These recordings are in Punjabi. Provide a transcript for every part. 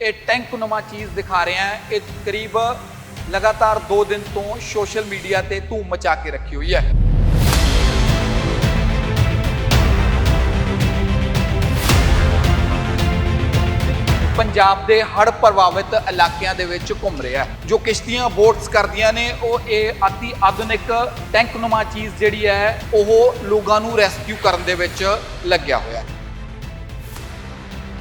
ਇਹ ਟੈਂਕ ਨੁਮਾ ਚੀਜ਼ ਦਿਖਾ ਰਿਹਾ ਹੈ। ਇਹ ਕਰੀਬ ਲਗਾਤਾਰ 2 ਦਿਨ ਤੋਂ ਸੋਸ਼ਲ ਮੀਡੀਆ ਤੇ ਧੂਮ ਮਚਾ ਕੇ ਰੱਖੀ ਹੋਈ ਹੈ। ਪੰਜਾਬ ਦੇ ਹੜ੍ਹ ਪ੍ਰਭਾਵਿਤ ਇਲਾਕਿਆਂ ਦੇ ਵਿੱਚ ਘੁੰਮ ਰਿਹਾ ਹੈ। ਜੋ ਕਿਸ਼ਤੀਆਂ ਬੋਟਸ ਕਰਦੀਆਂ ਨੇ, ਉਹ ਇਹ ਅਤੀ ਆਧੁਨਿਕ ਟੈਂਕ ਨੁਮਾ ਚੀਜ਼ ਜਿਹੜੀ ਹੈ, ਉਹ ਲੋਕਾਂ ਨੂੰ ਰੈਸਕਿਊ ਕਰਨ ਦੇ ਵਿੱਚ ਲੱਗਿਆ ਹੋਇਆ ਹੈ।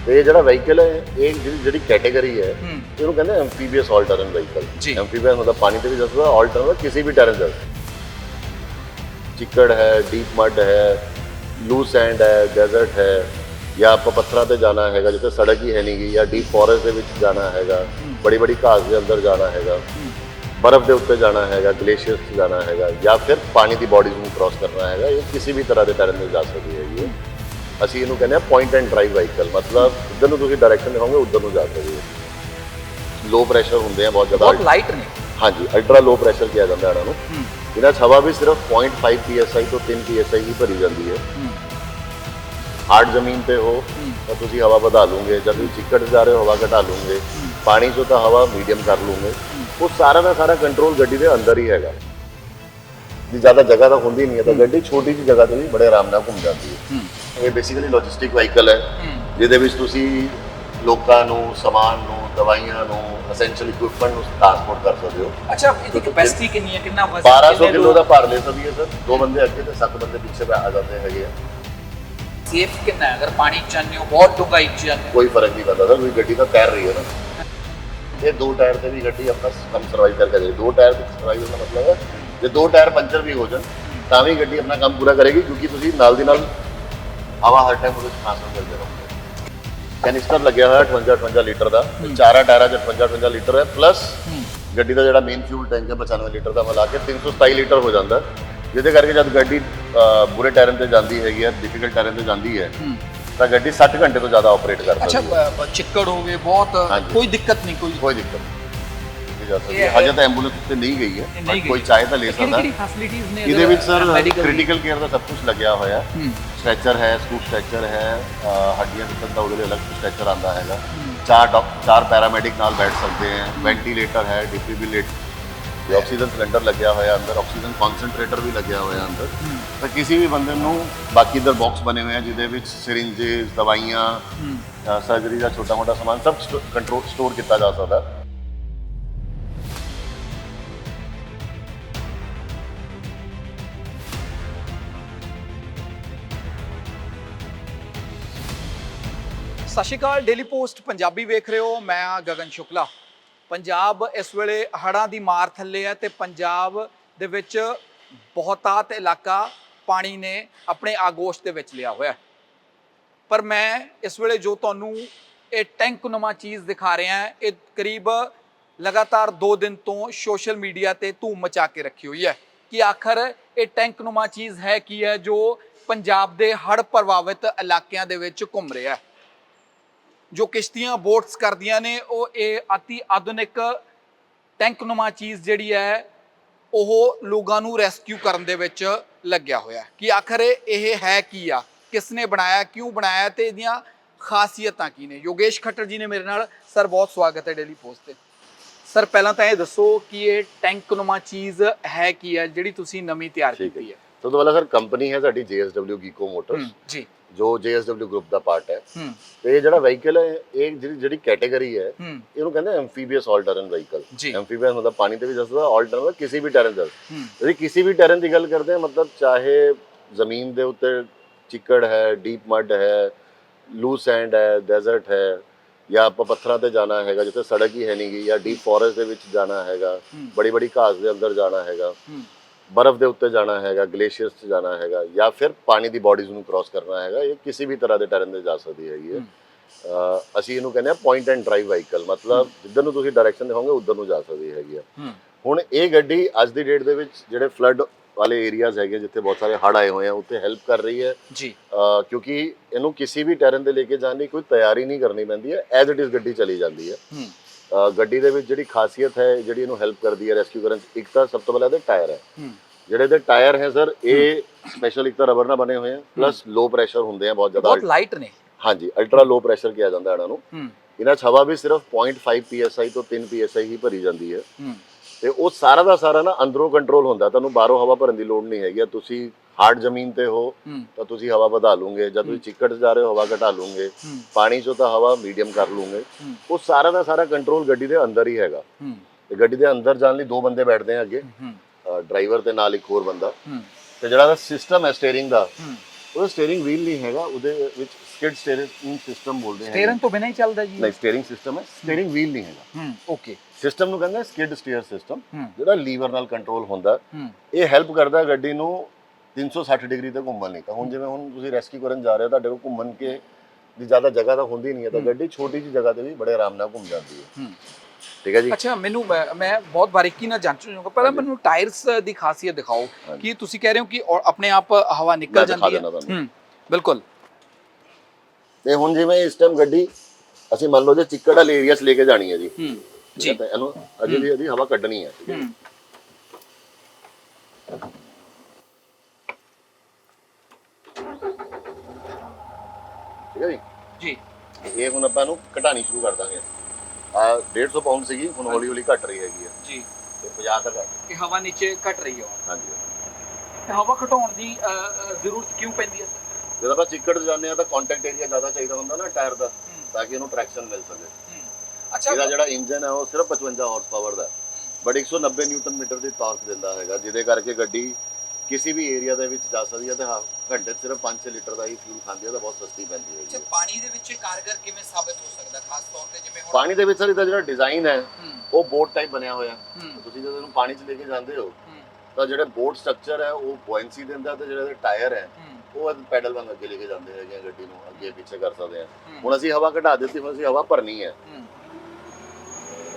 ਇਹ ਜਿਹੜਾ ਵਹੀਕਲ ਹੈ ਇਹ ਜਿਹੜੀ ਜਿਹੜੀ ਕੈਟਾਗਰੀ ਹੈ ਹੂੰ। ਇਹਨੂੰ ਕਹਿੰਦੇ ਐਮਫੀਬੀਅਸ ਆਲ ਟਰਨ ਵਹੀਕਲ ਜੀ। ਐਮਫੀਬੀਅਸ ਮਤਲਬ ਪਾਣੀ ਤੇ ਵੀ ਜਾ ਸਕਦਾ ਆਲ ਟਰਨ ਕਿਸੇ ਵੀ ਟਰਨ ਜਾ ਸਕਦਾ ਚਿੱਕੜ ਹੈ ਡੀਪ ਮੱਡ ਹੈ ਲੂਸ ਸੈਂਡ ਹੈ ਡੈਜ਼ਰਟ ਹੈ ਜਾਂ ਆਪਾਂ ਪੱਥਰਾਂ ਤੇ ਜਾਣਾ ਹੈਗਾ ਜਿੱਥੇ ਸੜਕ ਹੀ ਹੈ ਨਹੀਂ ਗੀ ਜਾਂ ਡੀਪ ਫੋਰੈਸਟ ਦੇ ਵਿੱਚ ਜਾਣਾ ਹੈਗਾ ਬੜੀ ਬੜੀ ਘਾਸ ਦੇ ਅੰਦਰ ਜਾਣਾ ਹੈਗਾ ਬਰਫ਼ ਦੇ ਉੱਤੇ ਜਾਣਾ ਹੈਗਾ ਗਲੇਸ਼ੀਅਰਸ 'ਚ ਜਾਣਾ ਹੈਗਾ ਜਾਂ ਫਿਰ ਪਾਣੀ ਦੀ ਬਾਡੀਜ਼ ਨੂੰ ਕ੍ਰਾਸ ਕਰਨਾ ਹੈਗਾ ਇਹ ਕਿਸੇ ਵੀ ਤਰ੍ਹਾਂ ਦੇ ਟਰਨ ਤੇ ਜਾ ਸਕਦੀ ਹੈਗੀ ਹੈ ਅਸੀਂ ਇਹਨੂੰ ਕਹਿੰਦੇ ਆ ਪੁਆਇੰਟ ਐਂਡ ਡਰਾਈਵ ਵਹੀਕਲ ਮਤਲਬ ਜਿੱਧਰ ਨੂੰ ਤੁਸੀਂ ਡਾਇਰੈਕਸ਼ਨ ਦਿਖਾਓਗੇ ਉਧਰ ਨੂੰ ਜਾ ਸਕਦੇ ਹੋ ਲੋ ਪ੍ਰੈਸ਼ਰ ਹੁੰਦੇ ਆ ਬਹੁਤ ਜ਼ਿਆਦਾ। ਬਹੁਤ ਲਾਈਟ ਨੇ। ਹਾਂਜੀ ਅਲਟਰਾ ਲੋ ਪ੍ਰੈਸ਼ਰ ਕਿਹਾ ਜਾਂਦਾ ਇਹਨਾਂ ਨੂੰ। ਇਹਨਾਂ 'ਚ ਹਵਾ ਵੀ ਸਿਰਫ 0.5 psi ਤੋਂ 3 psi ਹੀ ਭਰੀ ਜਾਂਦੀ ਹੈ। ਹਾਰਡ ਜ਼ਮੀਨ ਤੇ ਹੋ ਤਾਂ ਤੁਸੀਂ ਹਵਾ ਵਧਾ ਲਓਗੇ ਜਦ ਤੁਸੀਂ ਚਿੱਕੜ 'ਚ ਜਾ ਰਹੇ ਹੋ ਹਵਾ ਘਟਾ ਲਓਗੇ। ਪਾਣੀ 'ਚੋਂ ਤਾਂ ਹਵਾ ਮੀਡੀਅਮ ਕਰ ਲਓਗੇ। ਉਹ ਸਾਰਾ ਦਾ ਸਾਰਾ ਕੰਟਰੋਲ ਗੱਡੀ ਦੇ ਅੰਦਰ ਹੀ ਹੈਗਾ। ਜੀ ਜ਼ਿਆਦਾ ਜਗ੍ਹਾ ਤਾਂ ਹੁੰਦੀ ਨਹੀਂ ਹੈ ਤਾਂ ਗੱਡੀ ਛੋਟੀ ਜਿਹੀ ਜਗ੍ਹਾ ਤੇ ਵੀ ਬੜੇ ਆਰਾਮ ਨਾਲ ਘੁੰਮ ਜਾਂਦੀ ਹੈ। ਇਹ ਬੇਸਿਕਲੀ ਲੌਜਿਸਟਿਕ ਵਾਹੀਕਲ ਹੈ। ਜਿਹਦੇ ਵਿੱਚ ਤੁਸੀਂ ਲੋਕਾਂ ਨੂੰ ਸਮਾਨ ਨੂੰ ਦਵਾਈਆਂ ਨੂੰ ਅਸੈਂਸ਼ੀਅਲ ਇਕਵਿਪਮੈਂਟ ਨੂੰ ਟ੍ਰਾਂਸਪੋਰਟ ਕਰ ਸਕਦੇ ਹੋ। ਅੱਛਾ ਇਹਦੀ ਕੈਪੈਸਿਟੀ ਕਿੰਨੀ ਹੈ? ਕਿੰਨਾ ਵਜ਼ਨ 1200 ਕਿੰਨੇ ਕਿਲੋ ਦਾ ਭਾਰ ਲੈ ਸਕਦੀ ਹੈ ਸਰ। ਦੋ ਬੰਦੇ ਅੱਗੇ ਤੇ ਸੱਤ ਬੰਦੇ ਪਿੱਛੇ ਆ ਜਾਂਦੇ ਹੈਗੇ ਆ। ਸੇਫ ਕਿੰਨਾ ਹੈ? ਅਗਰ ਪਾਣੀ ਚ ਜਾਂਦੇ ਹੋ ਬਹੁਤ ਡੂੰਘਾਈ ਚ ਜਾਂਦੇ ਹੋ। ਕੋਈ ਫ਼ਰਕ ਨਹੀਂ ਪੈਂਦਾ ਸਰ ਕੋਈ ਗੱਡੀ ਤਾਂ ਤੈਰ ਰਹੀ ਹੈ ਨਾ। ਇਹ ਦੋ ਟਾਇਰ ਤੇ ਵੀ ਗੱਡੀ ਆਪਣਾ ਕੰਮ ਸਰਵਾਈਵ ਕਰਕੇ ਜਾਏਗੀ ਦੋ ਟਾਇਰ ਤੇ ਸਰਵਾਈਵ ਦਾ ਮਤਲਬ ਹੈ। ਜੇ ਦੋ ਟਾਇਰ ਪੰਚਰ ਵੀ ਹੋ ਜਾਣ ਤਾਂ ਵੀ ਗੱਡੀ ਆਪਣਾ ਕੰਮ ਪੂਰਾ ਕਰੇਗੀ ਕਿਉਂਕਿ ਤੁਸੀਂ ਨਾਲ ਦੀ ਨਾਲ ਹਵਾ ਹਰ ਟਾਈਮ ਉਹਦੇ ਟ੍ਰਾਂਸਫਰ ਕਰਦੇ ਰਹੋਗੇ ਕੈਨਿਸਟਰ ਲੱਗਿਆ ਹੋਇਆ 58 58 ਲੀਟਰ ਦਾ ਤੇ ਚਾਰਾਂ ਟਾਇਰਾਂ 'ਚ 58 58 ਲੀਟਰ ਹੈ ਪਲੱਸ ਗੱਡੀ ਦਾ ਜਿਹੜਾ ਮੇਨ ਫਿਊਲ ਟੈਂਕ ਹੈ 95 ਲੀਟਰ ਦਾ ਮਿਲਾ ਕੇ 327 ਲੀਟਰ ਹੋ ਜਾਂਦਾ ਹੈ। ਜਿਹਦੇ ਕਰਕੇ ਜਦ ਗੱਡੀ ਅਹ, ਬੁਰੇ ਟਾਇਰਾਂ ਤੇ ਜਾਂਦੀ ਹੈਗੀ ਹੈ ਡਿਫਿਕਲਟ ਟਾਇਰਾਂ ਤੇ ਜਾਂਦੀ ਹੈ ਤਾਂ ਗੱਡੀ 60 ਘੰਟੇ ਤੋਂ ਜ਼ਿਆਦਾ ਆਪਰੇਟ ਕਰ ਅੱਛਾ ਸਕਦੀ ਹੈ ਬ- ਬ- ਚਿੱਕੜ ਹੋਵੇ ਬਹੁਤ ਹਾਂਜੀ। ਕੋਈ ਦਿੱਕਤ ਨਹੀਂ ਕੋਈ ਕੋਈ ਦਿੱਕਤ ਨਹੀਂ ਇਹ ਜਾ ਸਕਦੀ ਇਹ ਹੈ ਹੈ- ਹਜੇ ਤਾਂ ਐਂਬੂਲੈਂਸ ਉੱਤੇ ਨਹੀਂ ਗਈ ਹੈ ਇਹ ਨਹੀਂ but ਕੋਈ ਗਈ। ਚਾਹੇ ਤਾਂ ਲੈ ਕਿਹੜੀ ਸਕਦਾ ਕਿਹੜੀ ਫੈਸਿਲਿਟੀਆਂ ਨੇ ਇਹਦੇ ਵਿੱਚ ਸਰ ਮੈਡੀਕਲ ਕ੍ਰਿਟੀਕਲ ਕੇਅਰ ਦਾ ਸਭ ਕੁਝ ਲੱਗਿਆ ਹੋਇਆ ਹੈ ਹੂੰ ਸਟ੍ਰੈਚਰ ਹੈ ਸਕੂਪ ਸਟ੍ਰੈਚਰ ਹੈ ਅਹ ਹੱਡੀਆਂ ਟੁੱਟਣ ਦਾ ਉਹਦੇ ਲਈ ਅਲੱਗ ਸਟ੍ਰੈਚਰ ਆਂਦਾ ਹੈਗਾ। ਚਾਰ ਡਾਕ- ਚਾਰ ਪੈਰਾਮੈਡਿਕ ਨਾਲ ਬੈਠ ਸਕਦੇ ਹੈ ਵੈਂਟੀਲੇਟਰ ਹੈ ਡਿਫਿਬ੍ਰਿਲੇਟਰ ਆਕਸੀਜਨ ਸਿਲੰਡਰ ਲੱਗਿਆ ਹੋਇਆ ਅੰਦਰ ਆਕਸੀਜਨ ਕਨਸੈਂਟਰੇਟਰ ਵੀ ਲੱਗਿਆ ਹੋਇਆ ਅੰਦਰ। ਤਾਂ ਕਿਸੇ ਵੀ ਬੰਦੇ ਨੂੰ ਬਾਕੀ ਇਧਰ ਬਾਕਸ ਬਣੇ ਹੋਏ ਆ ਜਿਹਦੇ ਵਿੱਚ ਸਿਰਿੰਜਸ ਦਵਾਈਆਂ ਸਰਜਰੀ ਦਾ ਛੋਟਾ ਮੋਟਾ ਸਮਾਨ ਸਭ ਕੰਟਰੋਲ ਸਟੋਰ ਕੀਤਾ ਜਾ ਸਕਦਾ। ਸਤਿ ਸ਼੍ਰੀ ਅਕਾਲ ਡੇਲੀ ਪੋਸਟ ਪੰਜਾਬੀ ਵੇਖ ਰਹੇ ਹੋ, ਮੈਂ ਹਾਂ ਗਗਨ ਸ਼ੁਕਲਾ। ਪੰਜਾਬ ਇਸ ਵੇਲੇ ਹੜ੍ਹਾਂ ਦੀ ਮਾਰ ਥੱਲੇ ਹੈ ਤੇ ਪੰਜਾਬ ਦੇ ਵਿੱਚ ਬਹੁਤਾਤ ਇਲਾਕਾ ਪਾਣੀ ਨੇ ਆਪਣੇ ਆਗੋਸ਼ ਦੇ ਵਿੱਚ ਲਿਆ ਹੋਇਆ ਪਰ ਮੈਂ ਇਸ ਵੇਲੇ ਜੋ ਤੁਹਾਨੂੰ ਇਹ ਟੈਂਕ ਨੁਮਾ ਚੀਜ਼ ਦਿਖਾ ਰਿਹਾ ਹਾਂ, ਇਹ ਕਰੀਬ ਲਗਾਤਾਰ 2 ਦਿਨ ਤੋਂ ਸੋਸ਼ਲ ਮੀਡੀਆ ਤੇ ਧੂਮ ਮਚਾ ਕੇ ਰੱਖੀ ਹੋਈ ਹੈ ਕਿ ਆਖਰ ਇਹ ਟੈਂਕ ਨੁਮਾ ਚੀਜ਼ ਹੈ ਕੀ ਹੈ ਜੋ ਪੰਜਾਬ ਦੇ ਹੜ੍ਹ ਪ੍ਰਭਾਵਿਤ ਇਲਾਕਿਆਂ ਦੇ ਵਿੱਚ ਘੁੰਮ ਰਿਹਾ ਹੈ। ਜੋ ਕਿਸ਼ਤੀਆਂ ਬੋਟਸ ਕਰਦੀਆਂ ਨੇ ਉਹ ਇਹ ਅਤੀ ਆਧੁਨਿਕ ਟੈਂਕ ਨੁਮਾ ਚੀਜ਼ ਜਿਹੜੀ ਹੈ ਉਹ ਲੋਕਾਂ ਨੂੰ ਰੈਸਕਿਊ ਕਰਨ ਦੇ ਵਿੱਚ ਲੱਗਿਆ ਹੋਇਆ ਕਿ ਆਖਰ ਇਹ ਹੈ ਕੀ ਆ? ਕਿਸ ਨੇ ਬਣਾਇਆ ਕਿਉਂ ਬਣਾਇਆ ਤੇ ਇਹਦੀਆਂ ਖਾਸੀਅਤਾਂ ਕੀ ਨੇ? ਯੋਗੇਸ਼ ਖੱਟਰ ਜੀ ਨੇ ਮੇਰੇ ਨਾਲ ਸਰ ਬਹੁਤ ਸਵਾਗਤ ਹੈ ਡੇਲੀ ਪੋਸਟ ਤੇ। ਸਰ ਪਹਿਲਾਂ ਤਾਂ ਇਹ ਦੱਸੋ ਕਿ ਇਹ ਟੈਂਕ ਨੁਮਾ ਚੀਜ਼ ਹੈ ਕੀ ਹੈ ਜਿਹੜੀ ਤੁਸੀਂ ਨਵੀਂ ਤਿਆਰ ਕੀਤੀ ਹੈ? ਸਭ ਤੋਂ ਪਹਿਲਾਂ ਸਰ ਕੰਪਨੀ ਹੈ ਸਾਡੀ JSW ਗੀਕੋ ਮੋਟਰਸ ਜੀ। ਜੋ JSW ਗਰੁੱਪ ਦਾ ਪਾਰਟ ਹੈ ਹੂੰ ਤੇ ਇਹ ਜਿਹੜਾ ਵਹੀਕਲ ਹੈ ਇਹ ਜਿਹੜੀ ਜਿਹੜੀ ਕੈਟਾਗਰੀ ਹੈ ਹੂੰ ਇਹਨੂੰ ਕਹਿੰਦੇ ਐਮਫੀਬੀਅਸ ਆਲ ਟਰਨ ਵਹੀਕਲ ਜੀ। ਐਮਫੀਬੀਅਸ ਮਤਲਬ ਪਾਣੀ ਤੇ ਵੀ ਜਾ ਸਕਦਾ ਆਲ ਟਰਨ ਕਿਸੇ ਵੀ ਟਰਨ ਜਾ ਸਕਦਾ ਹੂੰ যদি ਕਿਸੇ ਵੀ ਟਰਨ ਦੀ ਗੱਲ ਕਰਦੇ ਹਾਂ ਮਤਲਬ ਚਾਹੇ ਜ਼ਮੀਨ ਦੇ ਉੱਤੇ ਚਿੱਕੜ ਹੈ ਡੀਪ ਮੱਡ ਹੈ ਲੂਸ ਸੈਂਡ ਹੈ ਡੈਜ਼ਰਟ ਹੈ ਜਾਂ ਆਪਾਂ ਪੱਥਰਾਂ ਤੇ ਜਾਣਾ ਹੈਗਾ ਜਿੱਥੇ ਸੜਕ ਹੀ ਹੈ ਨਹੀਂ ਗੀ ਜਾਂ ਡੀਪ ਫੋਰੈਸਟ ਦੇ ਵਿੱਚ ਜਾਣਾ ਹੈਗਾ ਹੂੰ। ਬੜੀ ਬੜੀ ਘਾਸ ਦੇ ਅੰਦਰ ਜਾਣਾ ਹੈਗਾ ਹੂੰ ਬਰਫ਼ ਦੇ ਉੱਤੇ ਜਾਣਾ ਹੈਗਾ ਗਲੇਸ਼ੀਅਰਸ 'ਚ ਜਾਣਾ ਹੈਗਾ ਜਾਂ ਫਿਰ ਪਾਣੀ ਦੀ ਬਾਡੀਜ਼ ਨੂੰ ਕ੍ਰਾਸ ਕਰਨਾ ਹੈਗਾ ਇਹ ਕਿਸੇ ਵੀ ਤਰ੍ਹਾਂ ਦੇ ਟਰਨ ਤੇ ਜਾ ਸਕਦੀ ਹੈਗੀ ਹੈ। ਅਸੀਂ ਇਹਨੂੰ ਕਹਿੰਦੇ ਆ ਪੁਆਇੰਟ ਐਂਡ ਡਰਾਈਵ ਵਾਹੀਕਲ ਮਤਲਬ ਜਿੱਧਰ ਨੂੰ ਤੁਸੀਂ ਡਾਇਰੈਕਸ਼ਨ ਦਿਖਾਓਗੇ ਉਧਰ ਨੂੰ ਜਾ ਸਕਦੀ ਹੈਗੀ ਆ ਹੁਣ ਇਹ ਗੱਡੀ ਅੱਜ ਦੀ ਡੇਟ ਦੇ ਵਿੱਚ ਜਿਹੜੇ ਫਲੱਡ ਵਾਲੇ ਏਰੀਆਜ਼ ਹੈਗੇ ਜਿੱਥੇ ਬਹੁਤ ਸਾਰੇ ਹੜ੍ਹ ਆਏ ਹੋਏ ਆ ਉੱਥੇ ਹੈਲਪ ਕਰ ਰਹੀ ਹੈ। ਜੀ। ਕਿਉਂਕਿ ਇਹਨੂੰ ਕਿਸੇ ਵੀ ਟਰਨ ਤੇ ਲੈ ਕੇ ਜਾਣ ਦੀ ਕੋਈ ਤਿਆਰੀ ਨਹੀਂ ਕਰਨੀ ਪੈਂਦੀ ਹੈ ਐਜ਼ ਇਟ ਇਜ਼ ਗੱਡੀ ਚਲੀ ਜਾਂਦੀ ਹੈ। ਗੱਡੀ ਦੇ ਵਿੱਚ ਜਿਹੜੀ ਖਾਸੀਅਤ ਹੈ ਜਿਹੜੀ ਇਹਨੂੰ ਹੈਲਪ ਕਰਦੀ ਹੈ ਰੈਸਕਿਊ ਕਰਨ 'ਚ ਇੱਕ ਤਾਂ ਸਭ ਤੋਂ ਪਹਿਲਾਂ ਇਹਦੇ ਟਾਇਰ ਹੈ। ਜਿਹੜੇ ਦੇ ਟਾਇਰ ਹੈ ਸਰ ਇਹ ਸਪੈਸ਼ਲ ਇੱਕ ਤਾਂ ਰਬਰ ਨਾਲ ਬਣੇ ਹੋਏ ਆ ਪਲੱਸ ਲੋ ਪ੍ਰੈਸ਼ਰ ਹੁੰਦੇ ਆ ਬਹੁਤ ਜ਼ਿਆਦਾ। ਬਹੁਤ ਲਾਈਟ ਨੇ। ਹਾਂਜੀ ਅਲਟਰਾ ਲੋ ਪ੍ਰੈਸ਼ਰ ਕਿਹਾ ਜਾਂਦਾ ਇਹਨਾਂ ਨੂੰ। ਇਹਨਾਂ 'ਚ ਹਵਾ ਵੀ ਸਿਰਫ 0.5 psi ਤੋਂ 3 psi ਹੀ ਭਰੀ ਜਾਂਦੀ ਹੂੰ। ਤੇ ਉਹ ਸਾਰਾ ਦਾ ਸਾਰਾ ਨਾ ਅੰਦਰੋਂ ਕੰਟਰੋਲ ਹੁੰਦਾ ਤੁਹਾਨੂੰ ਬਾਹਰੋਂ ਹਵਾ ਭਰਨ ਦੀ ਲੋੜ ਨਹੀਂ ਹੈਗੀ ਤੁਸੀਂ ਹਾਰਡ ਜ਼ਮੀਨ ਤੇ ਹੋ ਤਾਂ ਤੁਸੀਂ ਹਵਾ ਵਧਾ ਲਓਗੇ ਜਦ ਤੁਸੀਂ ਚਿੱਕੜ 'ਚ ਜਾ ਰਹੇ ਹੋ ਹਵਾ ਘਟਾ ਲਓਗੇ ਪਾਣੀ 'ਚੋਂ ਤਾਂ ਹਵਾ ਮੀਡੀਅਮ ਕਰ ਲਓਗੇ। ਉਹ ਸਾਰਾ ਦਾ ਸਾਰਾ ਕੰਟਰੋਲ ਗੱਡੀ ਦੇ ਅੰਦਰ ਹੀ ਹੈਗਾ। ਤੇ ਗੱਡੀ ਦੇ ਅੰਦਰ ਜਾਣ ਲਈ ਦੋ ਬੰਦੇ ਬੈਠਦੇ ਆ ਅੱਗੇ। ਡਰਾਈਵਰ ਤੇ ਨਾਲ ਇੱਕ ਹੋਰ ਬੰਦਾ। ਤੇ ਜਿਹੜਾ ਦਾ ਸਿਸਟਮ ਹੈ ਸਟੀਅਰਿੰਗ ਦਾ ਉਹ ਸਟੀਅਰਿੰਗ ਵੀਲ ਨਹੀਂ ਹੈਗਾ ਉਹਦੇ ਵਿੱਚ ਸਕਿਡ ਸਟੀਅਰਿੰਗ ਸਿਸਟਮ ਬੋਲਦੇ ਸਟੀਅਰਿੰਗ ਤੋਂ ਬਿਨਾਂ ਹੀ ਚੱਲਦਾ ਜੀ ਨਹੀਂ ਸਟੀਅਰਿੰਗ ਸਿਸਟਮ ਹੈ ਸਟੀਅਰਿੰਗ ਵੀਲ ਨਹੀਂ ਹੈਗਾ। ਓਕੇ ਸਿਸਟਮ ਨੂੰ ਕਹਿੰਦੇ ਸਕਿਡ ਸਟੀਅਰ ਸਿਸਟਮ ਜਿਹੜਾ ਲੀਵਰ ਨਾਲ ਕੰਟਰੋਲ ਹੁੰਦਾ ਇਹ ਹੈਲਪ ਕਰਦਾ ਗੱਡੀ ਨੂੰ 360 ਡਿਗਰੀ ਤੇ ਘੁੰਮਣ ਲਈ। ਤਾਂ ਹੁਣ ਜਿਵੇਂ ਹੁਣ ਤੁਸੀਂ ਰੈਸਕਿਊ ਕਰਨ ਜਾ ਰਹੇ ਹੋ ਤੁਹਾਡੇ ਕੋਲ ਘੁੰਮਣ ਕੇ ਦੀ ਜ਼ਿਆਦਾ ਜਗ੍ਹਾ ਤਾਂ ਹੁੰਦੀ ਨਹੀਂ ਹੈ ਤਾਂ ਗੱਡੀ ਛੋਟੀ ਜਿਹੀ ਜਗ੍ਹਾ ਤੇ ਵੀ ਬੜੇ ਆਰਾਮ ਨਾਲ ਘੁੰਮ ਜਾਂਦੀ ਹੈ। ਠੀਕ ਹੈ ਜੀ? ਅੱਛਾ ਮੈਨੂੰ ਮੈਂ ਬਹੁਤ ਬਾਰੀਕੀ ਨਾਲ ਜਾਣ ਚਾਹੂੰਗਾ ਪਹਿਲਾਂ ਮੈਨੂੰ ਟਾਇਰਸ ਦੀ ਖਾਸੀਅਤ ਦਿਖਾਓ। ਕਿ ਤੁਸੀਂ ਕਹਿ ਰਹੇ ਹੋ ਕਿ ਆਪਣੇ ਆਪ ਹਵਾ ਨਿਕਲ ਜਾਂਦੀ ਹੈ। ਬਿਲਕੁਲ। ਤੇ ਹੁਣ ਜਿਵੇਂ ਇਸ ਟਾਈਮ ਗੱਡੀ ਅਸੀਂ ਮੰਨ ਲਓ ਜੇ ਚਿੱਕੜ ਵਾਲੇ ਏਰੀਆ 'ਚ ਲੈ ਕੇ ਜਾਣੀ ਹੈ ਜੀ। ਤਾਂ ਇਹਨੂੰ ਅਜੇ ਵੀ ਇਹਦੀ ਹਵਾ ਕੱਢਣੀ ਹੈ ਠੀਕ ਹੈ। ਠੀਕ ਹੈ ਜੀ? ਜੀ। ਇਹ ਹੁਣ ਆਪਾਂ ਨੂੰ ਘਟਾਣੀ ਸ਼ੁਰੂ ਕਰ ਦਾਂਗੇ। ਆ 150 ਪਾਉਂਡ ਸੀਗੀ ਹੁਣ ਹੌਲੀ ਹੌਲੀ ਘਟ ਰਹੀ ਹੈਗੀ ਹੈ ਜੀ। ਤੇ 50 ਤੱਕ ਆ ਗਈ। ਕਿ ਹਵਾ ਨੀਚੇ ਘਟ ਰਹੀ ਹੈ ਹਾਂਜੀ। ਤੇ ਹਵਾ ਘਟਾਉਣ ਦੀ ਜ਼ਰੂਰਤ ਕਿਉਂ ਪੈਂਦੀ ਹੈ ਸਰ? ਜਦੋਂ ਆਪਾਂ ਚਿੱਕੜ 'ਚ ਜਾਂਦੇ ਆ ਤਾਂ ਕੰਟੈਕਟ ਏਰੀਆ ਜ਼ਿਆਦਾ ਚਾਹੀਦਾ ਹੁੰਦਾ ਨਾ ਟਾਇਰ ਦਾ ਤਾਂ ਕਿ ਇਹਨੂੰ ਟਰੈਕਸ਼ਨ ਮਿਲ ਸਕੇ। ਅੱਛਾ। ਇਹਦਾ ਜਿਹੜਾ ਇੰਜਨ ਹੈ ਉਹ ਸਿਰਫ 55 ਹਾਰਸ ਪਾਵਰ ਦਾ ਬਟ 190 ਨਿਊਟਨ ਮੀਟਰ ਦੀ ਟਾਰਕ ਦਿੰਦਾ ਹੈਗਾ ਜਿਹਦੇ ਕਰਕੇ ਗੱਡੀ ਕਿਸੇ ਵੀ ਏਰੀਆ ਦੇ ਵਿੱਚ ਜਾ ਸਕਦੀ ਹੈ ਤੇ ਹਾਂ ਘੰਟੇ ਸਿਰਫ 5 ਲੀਟਰ ਦਾ ਹੀ ਫਿਊਲ ਖਾਂਦੀ ਹੈ ਤਾਂ ਬਹੁਤ ਸਸਤੀ ਪੈਂਦੀ ਅੱਛਾ ਹੈ। ਪਾਣੀ ਦੇ ਵਿੱਚ ਕਾਰਗਰ ਕਿਵੇਂ ਸਾਬਤ ਹੋ ਸਕਦਾ ਖਾਸ ਤੌਰ ਤੇ ਜਿਵੇਂ ਹੁਣ ਪਾਣੀ ਦੇ ਵਿੱਚ ਸਰ ਇਹਦਾ ਜਿਹੜਾ ਡਿਜ਼ਾਈਨ ਹੈ ਉਹ ਬੋਟ ਟਾਈਪ ਬਣਿਆ ਹੋਇਆ। ਹੂੰ। ਤੁਸੀਂ ਜਦੋਂ ਇਹਨੂੰ ਪਾਣੀ 'ਚ ਲੈ ਕੇ ਜਾਂਦੇ ਹੋ ਹੂੰ, ਤਾਂ ਜਿਹੜੇ ਬੋਟ ਸਟਰਕਚਰ ਹੈ ਉਹ ਬੁਆਇੰਸੀ ਦਿੰਦਾ ਤੇ ਜਿਹੜੇ ਟਾਇਰ ਹੈ ਹੂੰ। ਉਹ ਪੈਡਲ ਵਾਂਗ ਅੱਗੇ ਲੈ ਕੇ ਜਾਂਦੇ ਹੈਗੇ ਆ ਗੱਡੀ ਨੂੰ ਅੱਗੇ ਪਿੱਛੇ ਕਰ ਸਕਦੇ ਆ। ਹੂੰ, ਹੁਣ ਅਸੀਂ ਹਵਾ ਘਟਾ ਦਿੱਤੀ ਹੁਣ ਅਸੀਂ ਹਵਾ ਭਰਨੀ ਹੈ। ਹੂੰ।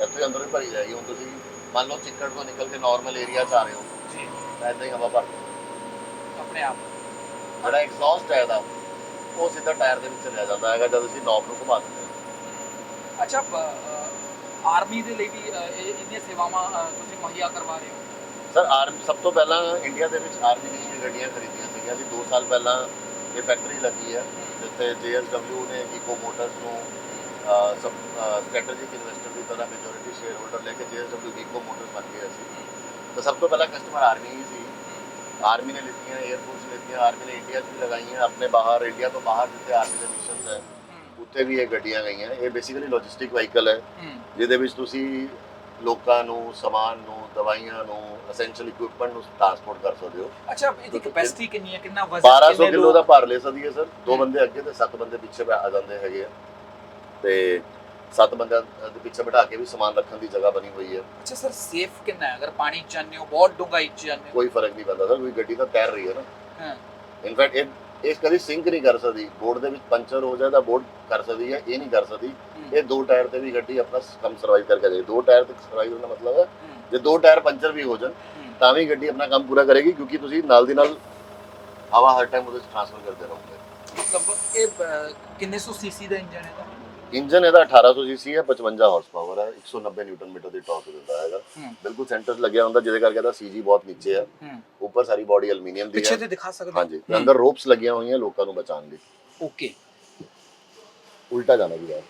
ਇੱਥੇ ਅੰਦਰ ਹੀ ਭਰੀ ਜਾਏਗੀ। ਹੁਣ ਤੁਸੀਂ ਮੰਨ ਲਓ ਚਿੱਕੜ ਤੋਂ ਨਿਕਲ ਕੇ ਨਾਰਮਲ ਏਰੀਆ 'ਚ ਆ ਰਹੇ ਹੋ ਜੀ। ਤਾਂ ਏਦਾਂ ਹੀ ਹਵਾ ਭਰ। ਆਪਣੇ ਆਪ ਜਿਹੜਾ ਐਗਜ਼ੌਸਟ ਹੈ ਇਹਦਾ। ਉਹ ਸਿੱਧਾ ਟਾਇਰ ਦੇ ਵਿੱਚ ਚਲਿਆ ਜਾਂਦਾ ਹੈਗਾ ਜਦ ਅਸੀਂ ਨੌਬ ਨੂੰ ਘੁਮਾ ਦਿੰਦੇ ਹਾਂ। ਅੱਛਾ ਆਰਮੀ ਦੇ ਲਈ ਵੀ ਇੰਨੀਆਂ ਸੇਵਾਵਾਂ ਤੁਸੀਂ ਮੁਹੱਈਆ ਕਰਵਾ ਰਹੇ ਹੋ? ਸਰ ਆਰਮੀ ਸਭ ਤੋਂ ਪਹਿਲਾਂ ਇੰਡੀਆ ਦੇ ਵਿੱਚ ਆਰਮੀ ਇਹ ਗੱਡੀਆਂ ਖਰੀਦੀਆਂ ਸੀਗੀਆਂ ਅਸੀਂ 2 ਸਾਲ ਪਹਿਲਾਂ ਇਹ ਫੈਕਟਰੀ ਲੱਗੀ ਹੈ ਜਿੱਥੇ JSW ਨੇ ਇਕੋ ਮੋਟਰਸ ਨੂੰ ਸਭ ਸਟ੍ਰੈਟੇਜਿਕ ਇਨਵੈਸਟਰ ਦੀ ਤਰ੍ਹਾਂ ਮੈਜੋਰਿਟੀ ਸ਼ੇਅਰ ਹੋਲਡਰ ਲੈ ਕੇ JSW ਇਕੋ ਮੋਟਰਸ ਬਣ ਗਏ ਅਸੀਂ। ਤਾਂ ਸਭ ਤੋਂ ਪਹਿਲਾਂ ਕਸਟਮਰ ਆਰਮੀ ਹੀ ਸੀ। ਆਰਮੀ ਨੇ ਲਿੱਤੀਆਂ 에ਅਰਫੋਰਸ ਨੇ ਲਿੱਤੀਆਂ ਆਰਮੀ ਨੇ ਇੰਡੀਆ 'ਚ ਵੀ ਲਗਾਈਆਂ ਆਪਣੇ ਬਾਹਰ ਇੰਡੀਆ ਤੋਂ ਬਾਹਰ ਜਿੱਥੇ ਆਰਮੀ ਦੇ ਮਿਸ਼ਨਸ ਹੈ ਉੱਥੇ ਵੀ ਇਹ ਗੱਡੀਆਂ ਗਈਆਂ ਇਹ ਬੇਸਿਕਲੀ ਲੌਜਿਸਟਿਕ ਵਾਹੀਕਲ ਹੈ ਜਿਹਦੇ ਵਿੱਚ ਤੁਸੀਂ ਲੋਕਾਂ ਨੂੰ ਸਮਾਨ ਨੂੰ ਦਵਾਈਆਂ ਨੂੰ ਅਸੈਂਸ਼ੀਅਲ ਇਕਵਿਪਮੈਂਟ ਨੂੰ ਟਰਾਂਸਪੋਰਟ ਕਰ ਸਕਦੇ ਹੋ। ਅੱਛਾ ਇਹਦੀ ਕਪੈਸਿਟੀ ਕਿੰਨੀ ਹੈ? ਕਿੰਨਾ ਵਜ਼ਨ 1200 ਕਿੰਨੇ ਕਿਲੋ ਦਾ ਭਾਰ ਲੈ ਸਕਦੀ ਹੈ ਸਰ। ਦੋ। ਬੰਦੇ ਅੱਗੇ ਤੇ ਸੱਤ ਬੰਦੇ ਪਿੱਛੇ ਆ ਜਾਂਦੇ ਹੈਗੇ ਆ। ਤੇ ਸੱਤ ਬੰਦਿਆਂ ਦੇ ਪਿੱਛੇ ਬਿਠਾ ਕੇ ਵੀ ਸਮਾਨ ਰੱਖਣ ਦੀ ਜਗ੍ਹਾ ਬਣੀ ਹੋਈ ਹੈ। ਅੱਛਾ ਸਰ ਸੇਫ ਕਿੰਨਾ ਹੈ? ਅਗਰ ਪਾਣੀ ਚ ਜਾਂਦੇ ਹੋ ਬਹੁਤ ਡੂੰਘਾਈ ਚ ਜਾਂਦੇ ਹੋ। ਕੋਈ ਫ਼ਰਕ ਨਹੀਂ ਪੈਂਦਾ ਸਰ ਕੋਈ ਗੱਡੀ ਤਾਂ ਤੈਰ ਰਹੀ ਹੈ ਨਾ। ਹਾਂ। ਇਨਫੈਕਟ ਇਹ ਇਹ ਕਦੀ ਸਿੰਕ ਨਹੀਂ ਕਰ ਸਕਦੀ। ਬੋਰਡ ਦੇ ਵਿੱਚ ਪੰਚਰ ਹੋ ਜਾਏ ਤਾਂ ਬੋਰਡ ਕਰ ਸਕਦੀ ਹੈ ਇਹ ਨਹੀਂ ਕਰ ਸਕਦੀ। ਇਹ ਦੋ ਟਾਇਰ ਤੇ ਵੀ ਗੱਡੀ ਆਪਣਾ ਕੰਮ ਸਰਵਾਈਵ ਕਰਕੇ ਜਾਏ। ਦੋ ਟਾਇਰ ਤੇ ਸਰਵਾਈਵ ਹੋਣ ਦਾ ਮਤਲਬ ਹੈ ਜੇ ਦੋ ਟਾਇਰ ਪੰਚਰ ਵੀ ਹੋ ਜਾਣ। ਤਾਂ ਵੀ ਗੱਡੀ ਆਪਣਾ ਕੰਮ ਪੂਰਾ ਕਰੇਗੀ ਕਿਉਂਕਿ ਤੁਸੀਂ ਨਾਲ ਦੀ ਨਾਲ ਹਵਾ ਹਰ ਟਾਈਮ ਉਹਦੇ ਟ੍ਰਾਂਸਫਰ ਕਰਦੇ ਰਹੋਗੇ। ਮਤਲਬ ਇਹ ਕਿੰਨੇ ਸੌ ਸੀਸੀ ਦਾ ਇੰਜਨ ਹੈ? ਤਾਂ ਇੰਜਨ ਇਹਦਾ 1800 ਸੀਸੀ ਹੈ 55 ਹਾਰਸ ਪਾਵਰ ਹੈ 190 ਨਿਊਟਨ ਮੀਟਰ ਦੀ ਟਾਰਕ ਦਿੰਦਾ ਹੈਗਾ। ਬਿਲਕੁਲ ਸੈਂਟਰ ਲੱਗਿਆ ਹੁੰਦਾ ਜਿਹਦੇ ਕਰਕੇ ਇਹਦਾ ਸੀਜੀ ਬਹੁਤ ਨੀਚੇ ਹੈ। ਉੱਪਰ ਸਾਰੀ ਬਾਡੀ ਐਲੂਮੀਨੀਅਮ ਦੀ ਪਿੱਛੇ ਹੈ। ਤੇ ਦਿਖਾ ਸਕਦੇ ਹਾਂਜੀ ਅੰਦਰ ਰੋਪਸ ਲੱਗੀਆਂ ਹੋਈਆਂ ਲੋਕਾਂ ਨੂੰ ਬਚਾਉਣ ਲਈ। ਓਕੇ। ਉਲਟਾ ਜਾਣਾ ਵੀ ਹੈ।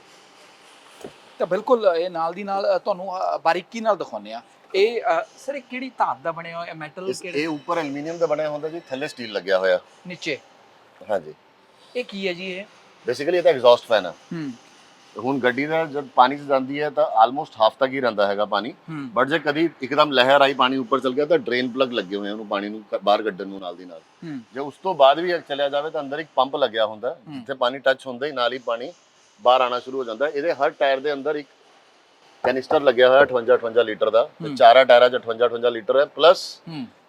ਤਾਂ ਬਿਲਕੁਲ ਇਹ ਨਾਲ ਦੀ ਨਾਲ ਤੁਹਾਨੂੰ ਬਾਰੀਕੀ ਨਾਲ ਦਿਖਾਉਂਦੇ ਆ ਇਹ ਸਰ ਇਹ ਕਿਹੜੀ ਧਾਤ ਦਾ ਬਣਿਆ ਹੋਇਆ ਮੈਟਲ ਕਿਹੜੇ? ਇਹ ਉੱਪਰ ਐਲੂਮੀਨੀਅਮ ਦਾ ਬਣਿਆ ਹੁੰਦਾ ਜੀ ਥੱਲੇ ਸਟੀਲ ਲੱਗਿਆ ਹੋਇਆ। ਨੀਚੇ। ਹਾਂਜੀ। ਇਹ ਕੀ ਹੈ ਜੀ ਇਹ? ਬੇਸਿਕਲੀ ਇਹ ਤਾਂ ਐਗਜ਼ੌਸਟ ਫੈਨ ਹੈ। ਹੂੰ। ਹੁਣ ਗੱਡੀ ਦਾ ਜਦ ਪਾਣੀ 'ਚ ਜਾਂਦੀ ਹੈ ਤਾਂ ਆਲਮੋਸਟ ਹਾਫ ਤੱਕ ਹੀ ਰਹਿੰਦਾ ਹੈਗਾ ਪਾਣੀ। ਬਟ ਜੇ ਕਦੀ ਇੱਕਦਮ ਲਹਿਰ ਆਈ ਪਾਣੀ ਉੱਪਰ ਚਲ ਗਿਆ ਤਾਂ ਡਰੇਨ ਪਲੱਗ ਲੱਗੇ ਹੋਏ ਉਹਨੂੰ ਪਾਣੀ ਨੂੰ ਬਾਹਰ ਕੱਢਣ ਨੂੰ ਨਾਲ ਦੀ ਨਾਲ। ਜੇ ਉਸ ਤੋਂ ਬਾਅਦ ਵੀ ਚਲਿਆ ਜਾਵੇ ਤਾਂ ਅੰਦਰ ਇੱਕ ਪੰਪ ਲੱਗਿਆ ਹੁੰਦਾ। ਜਿੱਥੇ ਪਾਣੀ ਟੱਚ ਹੁੰਦਾ ਹੀ ਨਾਲ ਹੀ ਪਾਣੀ ਬਾਹਰ ਆਣਾ ਸ਼ੁਰੂ ਹੋ ਜਾਂਦਾ। ਇਹਦੇ ਹਰ ਟਾਇਰ ਦੇ ਅੰਦਰ ਇੱਕ ਕੈਨਿਸਟਰ ਲੱਗਿਆ ਹੋਇਆ 58 58 ਲੀਟਰ ਦਾ। ਤੇ। ਚਾਰਾਂ ਟਾਇਰਾਂ 'ਚ 58 58 ਲੀਟਰ ਹੈ ਪਲੱਸ